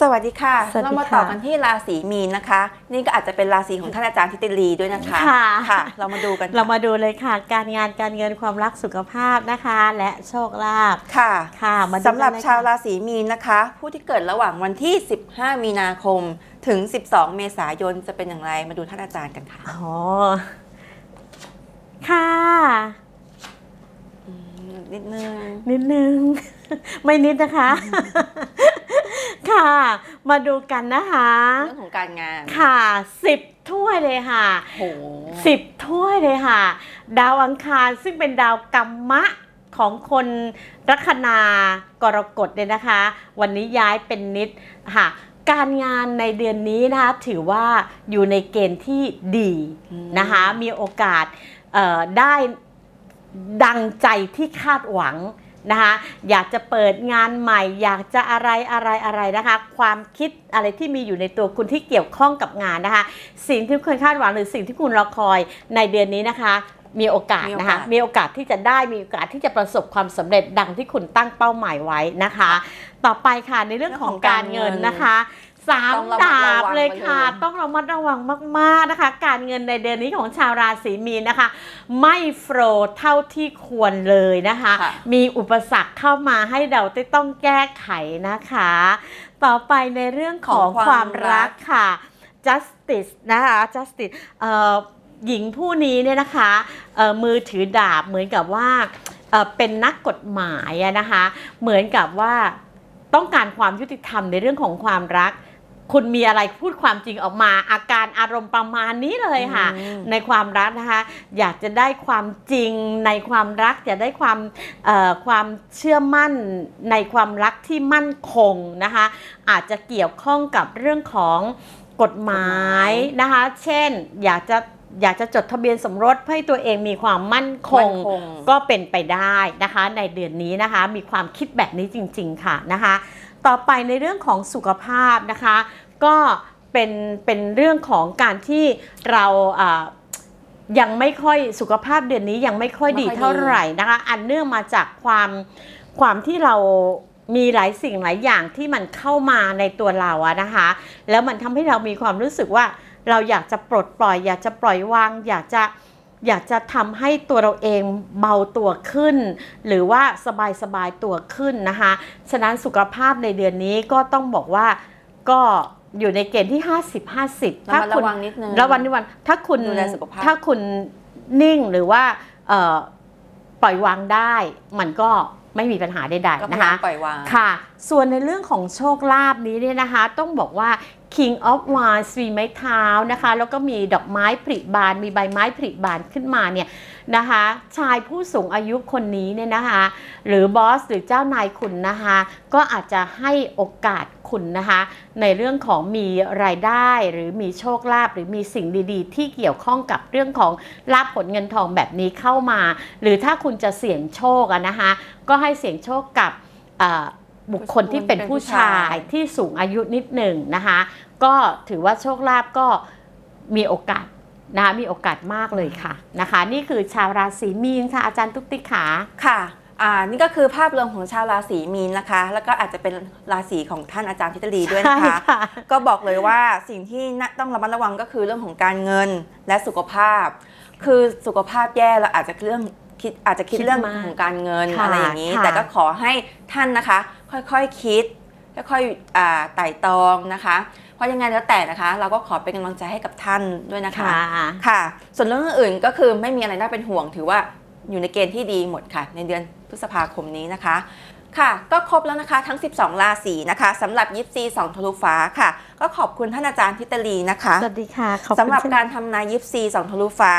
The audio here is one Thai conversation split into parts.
สวัสดีค่ะ สวัสดีเรามาค่ะต่อกันที่ราศีมีนนะคะ นี่ก็อาจจะเป็นราศีของท่านอาจารย์ทิติลีด้วยนะคะค่ะค่ะ เรามาดูกันเรามาดูเลยค่ะ การงานการเงินความรักสุขภาพนะคะ และโชคลาภค่ะ ค่ะ มาดูสำหรับกันเลยชาวค่ะราศีมีนนะคะ ผู้ที่เกิดระหว่างวันที่ 15 มีนาคม ถึง 12 เมษายนจะเป็นอย่างไรมาดูท่านอาจารย์กันค่ะอ๋อค่ะ นิดนึงนิดนึง ไม่นิดนะคะ ค่ะ มาดูกันนะคะ เรื่องของการงาน ค่ะสิบถ้วยเลยค่ะโหสิบถ้วยเลยค่ะ ดาวอังคารซึ่งเป็นดาวกรรมะของคนลัคนากรกฎเนี่ยนะคะ วันนี้ย้ายเป็นนิดค่ะการงานในเดือนนี้นะคะถือว่าอยู่ในเกณฑ์ที่ดีนะคะ มีโอกาสเอ่อได้ดังใจที่คาดหวัง นะคะอยากจะเปิดงานใหม่ อยากจะอะไรอะไรอะไรนะคะ ความคิดอะไรที่มีอยู่ในตัวคุณที่เกี่ยวข้องกับงานนะคะ สิ่งที่คุณคาดหวังหรือสิ่งที่คุณรอคอยในเดือนนี้นะคะมีโอกาสนะคะ มีโอกาสที่จะได้มีโอกาสที่จะประสบความสำเร็จดังที่คุณตั้งเป้าหมายไว้นะคะ ต่อไปค่ะในเรื่องของการเงินนะคะ สามต้องระดามัดระบวังเลยไว้ค่ะ ต้องระมัดระวังมากๆนะคะ การเงินในเดือนนี้ของชาวราศีมีนนะคะ ไม่โฟลว์เท่าที่ควรเลยนะคะค่ะมีอุปสรรคเข้ามาให้เราต้องแก้ไขนะคะ ต่อไปในเรื่องของความรักค่ะ justice นะคะ justice เอ่อหญิงผู้นี้เนี่ยนะคะเอ่อมือถือดาบเหมือนกับว่าเอ่อเป็นนักกฎหมายอะนะคะ เหมือนกับว่าต้องการความยุติธรรมในเรื่องของความรัก คุณมีอะไรพูดความจริงออกมา อาการอารมณ์ประมาณนี้เลยค่ะอืมในความรักนะคะ อยากจะได้ความจริงในความรักอยากได้ความเอ่อความเชื่อมั่นในความรักที่มั่นคงนะคะ อาจจะเกี่ยวข้องกับเรื่องของกฎหมายนะคะ เช่นอยากจะอยากจะจดทะเบียนสมรสเพื่อให้ตัวเองมีความมั่นคงมั่นคงก็เป็นไปได้นะคะ ในเดือนนี้นะคะ มีความคิดแบบนี้จริง ๆ ค่ะนะคะต่อไปในเรื่องของสุขภาพนะคะ ก็เป็นเป็นเรื่องของการที่เราอ่ายังไม่ค่อยสุขภาพเดือนนี้ยังไม่ค่อยดีเท่าไหร่นะคะ อันเนื่องมาจากความความที่เรามีหลายสิ่งหลายอย่างที่มันเข้ามาในตัวเราอะนะคะ แล้วมันทำให้เรามีความรู้สึกว่าเราอยากจะปลดปล่อย อยากจะปล่อยวาง อยากจะ อยากจะทำให้ตัวเราเองเบาตัวขึ้น หรือว่าสบายสบายตัวขึ้นนะคะ ฉะนั้นสุขภาพในเดือนนี้ก็ต้องบอกว่าก็อยู่ในเกณฑ์ที่ 50 50ระมัดระวังนิดนึงระวังนิดวันถ้าคุณดูแลสุขภาพถ้าคุณนิ่งหรือว่าเอ่อปล่อยวางได้ มันก็ไม่มีปัญหาใดก็ๆพยานะยามคะปล่อยวางค่ะ ส่วนในเรื่องของโชคลาภนี้เนี่ยนะคะ ต้องบอกว่า King of Wands มีไม้เท้านะคะ แล้วก็มีดอกไม้ผลิบาน มีใบไม้ผลิบานขึ้นมาเนี่ยนะคะ ชายผู้สูงอายุคนนี้เนี่ยนะคะ หรือบอสหรือเจ้านายคุณนะคะ ก็อาจจะให้โอกาสคุณนะคะ ในเรื่องของมีรายได้หรือมีโชคลาภหรือมีสิ่งดีๆ ที่เกี่ยวข้องกับเรื่องของลาภผลเงินทองแบบนี้เข้ามา หรือถ้าคุณจะเสี่ยงโชคนะคะ ก็ให้เสี่ยงโชคกับ บุคคลที่เป็นผู้ชายที่สูงอายุนิดหนึ่งนะคะ ก็ถือว่าโชคลาภก็มีโอกาสนะคะมีโอกาสมากเลยค่ะนะคะ นี่คือชาวราศีมีนค่ะอาจารย์ตุ๊กติ๊กขาค่ะอ่านี่ก็คือภาพรวมของชาวราศีมีนนะคะ แล้วก็อาจจะเป็นราศีของท่านอาจารย์ทิตลีด้วยนะคะใช่ค่ะก็บอกเลยว่าสิ่งที่น่าต้องระมัดระวังก็คือเรื่องของการเงินและสุขภาพ คือสุขภาพแย่เราอาจจะเรื่องคิดอาจจะคิดคิดเรื่องมากของการเงินค่ะอะไรอย่างนี้ค่ะแต่ก็ขอให้ท่านนะคะ ค่อยๆคคิด ค่อยๆอ่าไต่ตรองนะคะ เพราะยังไงแล้วแต่นะคะ เราก็ขอเป็นกำลังใจให้กับท่านด้วยนะคะ ค่ะค่ะส่วนเรื่องอื่นๆก็คือไม่มีอะไรน่าเป็นห่วง ถือว่าอยู่ในเกณฑ์ที่ดีหมดค่ะ ในเดือนพฤษภาคมนี้นะคะค่ะก็ครบแล้วนะคะทั้ง 12 ราศีนะคะสำหรับยิปซีสองทะลุฟ้าค่ะ ก็ขอบคุณท่านอาจารย์ทิตลีนะคะสวัสดีค่ะขอบคุณสำหรับเช่นการทำนายยิปซีสองทะลุฟ้า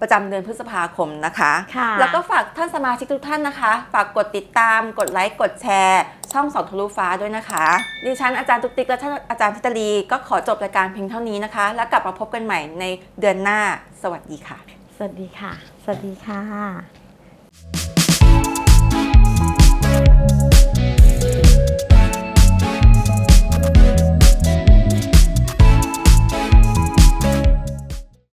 ประจำเดือนพฤษภาคมนะคะ ค่ะแล้วก็ฝากท่านสมาชิกทุกท่านนะคะ ฝากกดติดตาม กดไลค์ กดแชร์ ช่องสองทะลุฟ้าด้วยนะคะ ดิฉันอาจารย์ตุ๊กติ๊กและท่านอาจารย์ทิตลีก็ขอจบรายการเพียงเท่านี้นะคะ แล้วกลับมาพบกันใหม่ในเดือนหน้า สวัสดีค่ะ สวัสดีค่ะ สวัสดีค่ะ